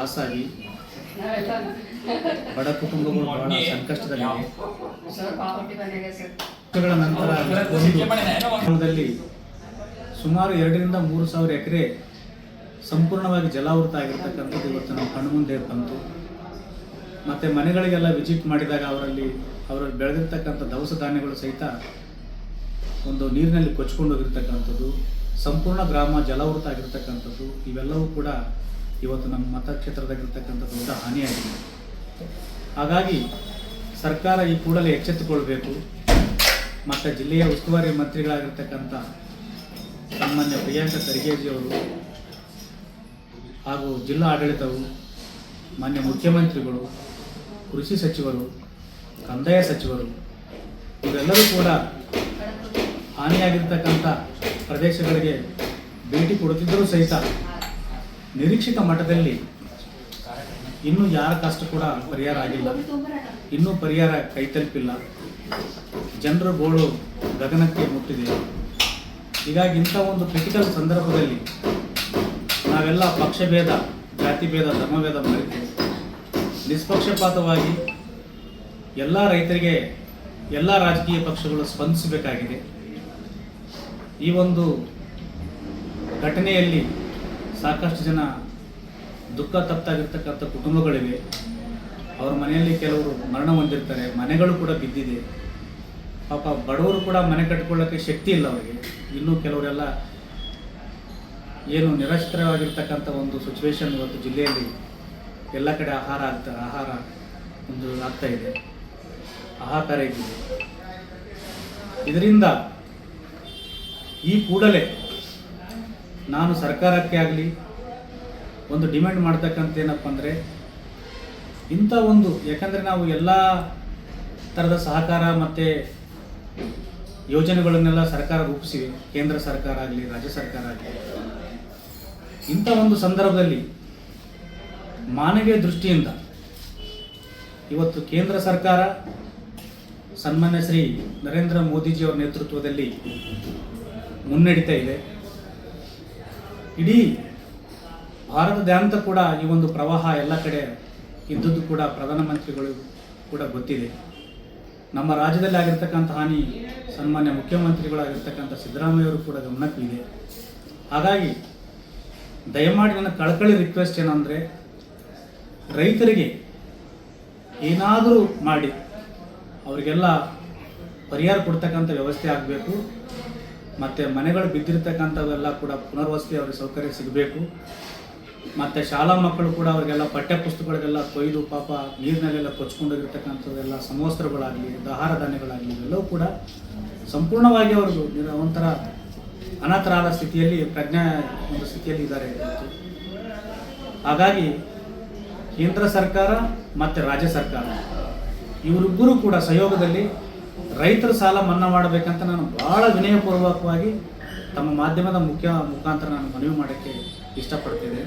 Loss ಆಗಿ ಬಡ ಕುಟುಂಬಗಳು ಬಹಳ ಸಂಕಷ್ಟದಲ್ಲಿವೆ. ವರ್ಷಗಳ ನಂತರ ಸುಮಾರು ಎರಡರಿಂದ ಮೂರು ಸಾವಿರ ಎಕರೆ ಸಂಪೂರ್ಣವಾಗಿ ಜಲಾವೃತ ಆಗಿರ್ತಕ್ಕಂಥದ್ದು ಇವತ್ತು ನಮ್ಮ ಕಣ್ಣು ಮುಂದೆ ಬಂತು. ಮತ್ತು ಮನೆಗಳಿಗೆಲ್ಲ ವಿಸಿಟ್ ಮಾಡಿದಾಗ ಅವರಲ್ಲಿ ಅವರಲ್ಲಿ ಬೆಳೆದಿರ್ತಕ್ಕಂಥ ದವಸ ಧಾನ್ಯಗಳು ಸಹಿತ ಒಂದು ನೀರಿನಲ್ಲಿ ಕೊಚ್ಕೊಂಡು ಹೋಗಿರ್ತಕ್ಕಂಥದ್ದು ಸಂಪೂರ್ಣ ಗ್ರಾಮ ಜಲಾವೃತ ಆಗಿರ್ತಕ್ಕಂಥದ್ದು ಇವೆಲ್ಲವೂ ಕೂಡ ಇವತ್ತು ನಮ್ಮ ಮತಕ್ಷೇತ್ರದಾಗಿರ್ತಕ್ಕಂಥ ದೊಡ್ಡ ಹಾನಿಯಾಗಿದೆ. ಹಾಗಾಗಿ ಸರ್ಕಾರ ಈ ಕೂಡಲೇ ಎಚ್ಚೆತ್ತುಕೊಳ್ಬೇಕು. ಮತ್ತು ಜಿಲ್ಲೆಯ ಉಸ್ತುವಾರಿ ಮಂತ್ರಿಗಳಾಗಿರ್ತಕ್ಕಂಥ ಸಾಮಾನ್ಯ ಪ್ರಿಯಾಂಕ ಖರ್ಗೆಜಿಯವರು ಹಾಗೂ ಜಿಲ್ಲಾ ಆಡಳಿತವು, ಮಾನ್ಯ ಮುಖ್ಯಮಂತ್ರಿಗಳು, ಕೃಷಿ ಸಚಿವರು, ಕಂದಾಯ ಸಚಿವರು, ಇವರೆಲ್ಲರೂ ಕೂಡ ಹಾನಿಯಾಗಿರ್ತಕ್ಕಂಥ ಪ್ರದೇಶಗಳಿಗೆ ಭೇಟಿ ಕೊಡುತ್ತಿದ್ದರೂ ಸಹಿತ ನಿರೀಕ್ಷಿತ ಮಟ್ಟದಲ್ಲಿ ಇನ್ನೂ ಯಾರ ಕಷ್ಟ ಕೂಡ ಪರಿಹಾರ ಆಗಿಲ್ಲ. ಇನ್ನೂ ಪರಿಹಾರ ಕೈ ತಲುಪಿಲ್ಲ ಜನರ ಗೋಳು ಗಗನಕ್ಕೆ ಮುಟ್ಟಿದೆ. ಹೀಗಾಗಿ ಇಂಥ ಒಂದು ಕ್ರಿಟಿಕಲ್ ಸಂದರ್ಭದಲ್ಲಿ ನಾವೆಲ್ಲ ಪಕ್ಷಭೇದ, ಜಾತಿಭೇದ, ಧರ್ಮಭೇದ ಮರೆತು ನಿಷ್ಪಕ್ಷಪಾತವಾಗಿ ಎಲ್ಲ ರೈತರಿಗೆ, ಎಲ್ಲ ರಾಜಕೀಯ ಪಕ್ಷಗಳು ಸ್ಪಂದಿಸಬೇಕಾಗಿದೆ. ಈ ಒಂದು ಘಟನೆಯಲ್ಲಿ ಸಾಕಷ್ಟು ಜನ ದುಃಖ ತಪ್ಪಾಗಿರ್ತಕ್ಕಂಥ ಕುಟುಂಬಗಳಿವೆ. ಅವ್ರ ಮನೆಯಲ್ಲಿ ಕೆಲವರು ಮರಣ ಹೊಂದಿರ್ತಾರೆ, ಮನೆಗಳು ಕೂಡ ಬಿದ್ದಿದೆ. ಪಾಪ ಬಡವರು ಕೂಡ ಮನೆ ಕಟ್ಕೊಳ್ಳೋಕ್ಕೆ ಶಕ್ತಿ ಇಲ್ಲ ಅವರಿಗೆ. ಇನ್ನೂ ಕೆಲವರೆಲ್ಲ ಏನು ನಿರಾಶ್ರಯವಾಗಿರ್ತಕ್ಕಂಥ ಒಂದು ಸಿಚುವೇಶನ್ ಇವತ್ತು ಜಿಲ್ಲೆಯಲ್ಲಿ ಎಲ್ಲ ಕಡೆ ಆಹಾರ ಆಗ್ತಾ, ಆಹಾರ ಒಂದು ಆಗ್ತಾ ಇದೆ. ಆಹಾಕಾರ ಇದೆ. ಇದರಿಂದ ಈ ಕೂಡಲೇ ನಾನು ಸರ್ಕಾರಕ್ಕೆ ಆಗಲಿ ಒಂದು ಡಿಮ್ಯಾಂಡ್ ಮಾಡ್ತಕ್ಕಂಥ ಏನಪ್ಪ ಅಂದರೆ ಇಂಥ ಒಂದು, ಯಾಕಂದರೆ ನಾವು ಎಲ್ಲ ಥರದ ಸಹಕಾರ ಮತ್ತು ಯೋಜನೆಗಳನ್ನೆಲ್ಲ ಸರ್ಕಾರ ರೂಪಿಸಿವೆ. ಕೇಂದ್ರ ಸರ್ಕಾರ ಆಗಲಿ, ರಾಜ್ಯ ಸರ್ಕಾರ ಆಗಲಿ. ಇಂಥ ಒಂದು ಸಂದರ್ಭದಲ್ಲಿ ಮಾನವೀಯ ದೃಷ್ಟಿಯಿಂದ ಇವತ್ತು ಕೇಂದ್ರ ಸರ್ಕಾರ, ಸನ್ಮಾನ್ಯ ಶ್ರೀ ನರೇಂದ್ರ ಮೋದಿಜಿಯವರ ನೇತೃತ್ವದಲ್ಲಿ ಮುನ್ನಡೀತಾ ಇದೆ. ಇಡೀ ಭಾರತದಾದ್ಯಂತ ಕೂಡ ಈ ಒಂದು ಪ್ರವಾಹ ಎಲ್ಲ ಕಡೆ ಇದ್ದದ್ದು ಕೂಡ ಪ್ರಧಾನಮಂತ್ರಿಗಳು ಕೂಡ ಗೊತ್ತಿದೆ. ನಮ್ಮ ರಾಜ್ಯದಲ್ಲಿ ಆಗಿರ್ತಕ್ಕಂಥ ಹಾನಿ ಸನ್ಮಾನ್ಯ ಮುಖ್ಯಮಂತ್ರಿಗಳಾಗಿರ್ತಕ್ಕಂಥ ಸಿದ್ದರಾಮಯ್ಯವರು ಕೂಡ ಗಮನಕ್ಕೂ ಇದೆ ಹಾಗಾಗಿ ದಯಮಾಡಿ ನನ್ನ ಕಳಕಳಿ ರಿಕ್ವೆಸ್ಟ್ ಏನಂದರೆ ರೈತರಿಗೆ ಏನಾದರೂ ಮಾಡಿ, ಅವರಿಗೆಲ್ಲ ಪರಿಹಾರ ಕೊಡ್ತಕ್ಕಂಥ ವ್ಯವಸ್ಥೆ ಆಗಬೇಕು. ಮತ್ತು ಮನೆಗಳು ಬಿದ್ದಿರ್ತಕ್ಕಂಥವೆಲ್ಲ ಕೂಡ ಪುನರ್ವಸತಿ ಅವ್ರಿಗೆ ಸೌಕರ್ಯ ಸಿಗಬೇಕು. ಮತ್ತು ಶಾಲಾ ಮಕ್ಕಳು ಕೂಡ ಅವರಿಗೆಲ್ಲ ಪಠ್ಯ ಪುಸ್ತಕಗಳಿಗೆಲ್ಲ ಕೊಯ್ದು ಪಾಪ ನೀರಿನಲ್ಲೆಲ್ಲ ಕೊಚ್ಕೊಂಡಿರ್ತಕ್ಕಂಥದ್ದೆಲ್ಲ ಸಮವಸ್ತ್ರಗಳಾಗಲಿ, ಆಹಾರ ಧಾನ್ಯಗಳಾಗಲಿ ಇವೆಲ್ಲವೂ ಕೂಡ ಸಂಪೂರ್ಣವಾಗಿ ಅವರು ಒಂಥರ ಅನಾಥರಾದ ಸ್ಥಿತಿಯಲ್ಲಿ ಪ್ರಜ್ಞಾ ಒಂದು ಸ್ಥಿತಿಯಲ್ಲಿ ಇದ್ದಾರೆ. ಹಾಗಾಗಿ ಕೇಂದ್ರ ಸರ್ಕಾರ ಮತ್ತು ರಾಜ್ಯ ಸರ್ಕಾರ, ಇವರಿಬ್ಬರೂ ಕೂಡ ಸಹಯೋಗದಲ್ಲಿ ರೈತರ ಸಾಲ ಮನ್ನಾ ಮಾಡಬೇಕಂತ ನಾನು ಭಾಳ ವಿನಯಪೂರ್ವಕವಾಗಿ ತಮ್ಮ ಮಾಧ್ಯಮದ ಮುಖ್ಯ ಮುಖಾಂತರ ನಾನು ಮನವಿ ಮಾಡೋಕ್ಕೆ ಇಷ್ಟಪಡ್ತೇನೆ